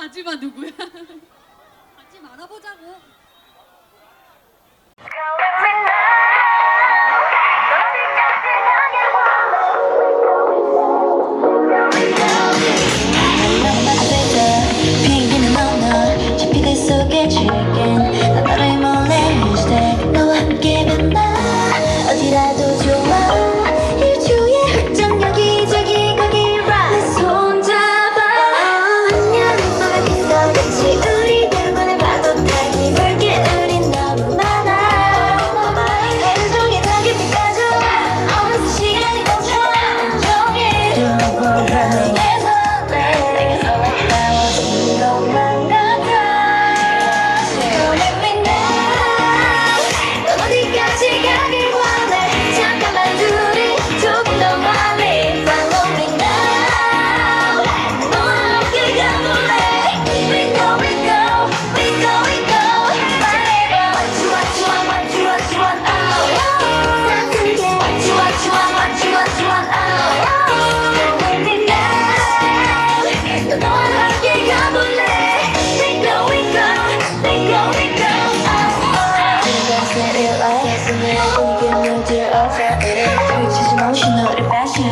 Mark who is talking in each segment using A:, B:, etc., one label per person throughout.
A: 가지마 누구야? 같이 말아보자고.
B: 나 속에 즐긴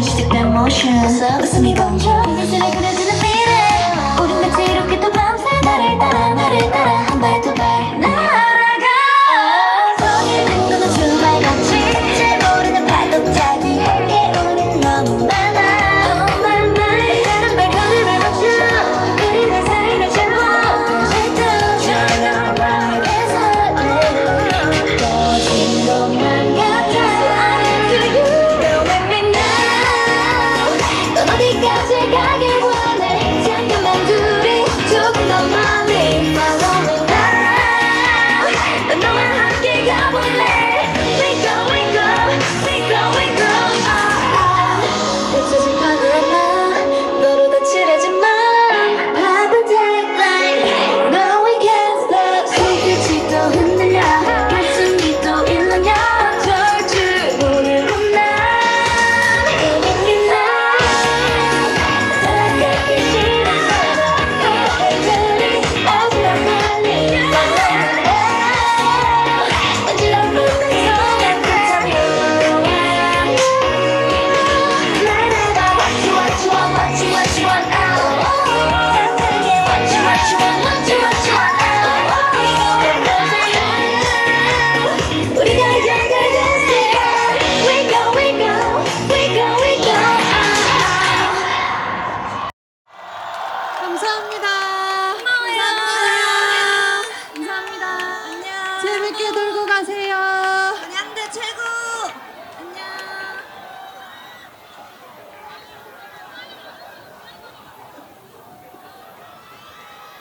B: wasted that motion. What's up? What's me going?
A: 감사합니다. 고마워요. 감사합니다. 감사합니다.
B: 안녕.
A: 재밌게 놀고 가세요.